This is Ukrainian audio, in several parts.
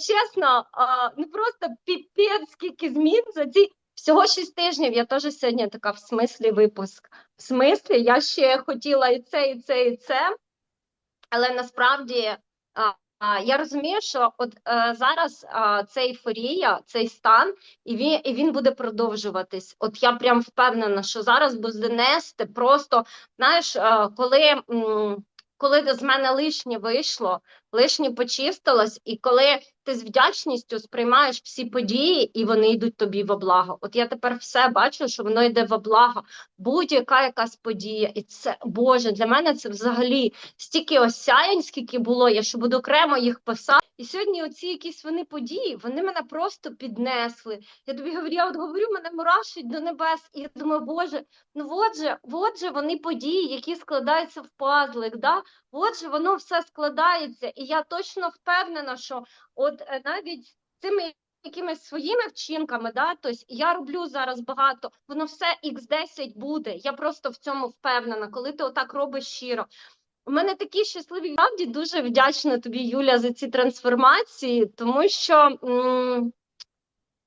чесно, ну просто піпець, скільки змін за ці всього шість тижнів. Я теж сьогодні така в смислі випуск. В смислі, я ще хотіла і це, і це, і це. Але насправді я розумію, що от е, зараз це ейфорія, цей стан, і він, і він буде продовжуватись. От я прям впевнена, що зараз буде нести просто, знаєш, е, коли. Коли з мене лишнє вийшло, лишнє почистилось, і коли ти з вдячністю сприймаєш всі події, і вони йдуть тобі во благо. От я тепер все бачу, що воно йде во благо. Будь-яка якась подія, і це Боже, для мене це взагалі стільки осяянь, скільки було. Я ще буду окремо їх писати. І сьогодні оці якісь вони події, вони мене просто піднесли. Я тобі говорю, я от говорю, мене мурашить до небес. І я думаю, Боже, ну от же, от же вони події, які складаються в пазлик. Да? От же воно все складається. І я точно впевнена, що от е, навіть цими якимись своїми вчинками, да, тобто я роблю зараз багато, воно все x10 буде. Я просто в цьому впевнена, коли ти отак робиш щиро. У мене такі щасливі правді дуже вдячна тобі, Юля, за ці трансформації, тому що м,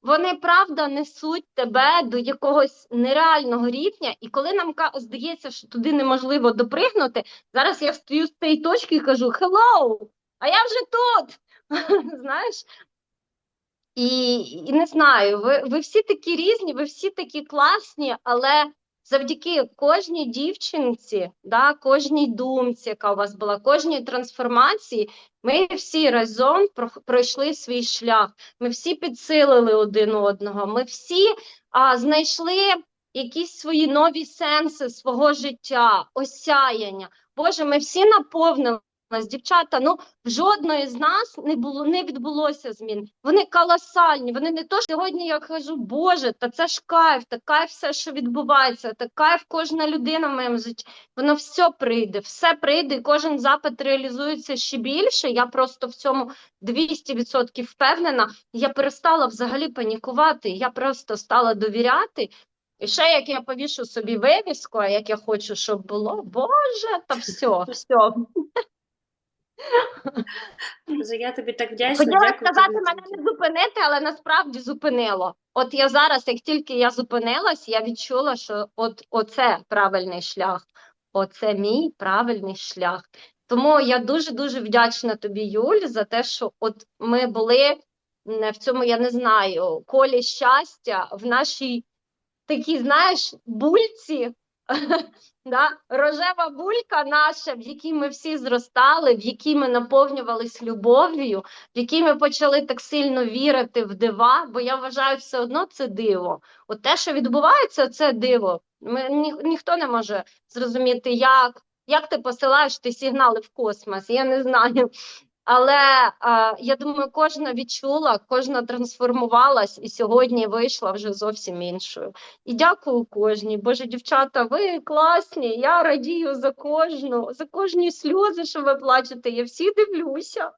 вони правда несуть тебе до якогось нереального рівня, і коли нам здається, що туди неможливо допригнути, зараз я стою з цієї точки і кажу «Hello! А я вже тут! Знаєш? І, і не знаю, ви, ви всі такі різні, ви всі такі класні, але завдяки кожній дівчинці, да, кожній думці, яка у вас була, кожній трансформації, ми всі разом про- пройшли свій шлях. Ми всі підсилили один одного. Ми всі а, знайшли якісь свої нові сенси свого життя, осяяння. Боже, ми всі наповнились. Дівчата, ну в жодної з нас не було не відбулося змін. Вони колосальні. Вони не то що сьогодні. Я кажу, Боже, та це ж кайф, та кайф все, що відбувається, та кайф кожна людина в моєму житті. Воно все прийде, все прийде, і кожен запит реалізується ще більше. Я просто в цьому 200% впевнена. Я перестала взагалі панікувати. Я просто стала довіряти. І ще як я повішу собі вивіску, а як я хочу, щоб було, Боже, та все, все. Боже, я тобі так вдячна. Хотіла Дякую сказати, тобі. мене не зупинити, але насправді зупинило. От я зараз, як тільки я зупинилась, я відчула, що от оце правильний шлях, оце мій правильний шлях. Тому я дуже дуже вдячна тобі, Юль, за те, що от ми були в цьому, я не знаю, колі щастя в нашій такій, знаєш, бульці. Да? Рожева булька наша, в якій ми всі зростали, в якій ми наповнювались любов'ю, в якій ми почали так сильно вірити в дива, бо я вважаю, все одно це диво. От те, що відбувається, це диво. Ми, ні, ніхто не може зрозуміти, як, як ти посилаєш ти сигнали в космос, я не знаю. Але е, я думаю, кожна відчула, кожна трансформувалась і сьогодні вийшла вже зовсім іншою. І дякую кожній. Боже, дівчата, ви класні. Я радію за кожну, за кожні сльози, що ви плачете. Я всі дивлюся.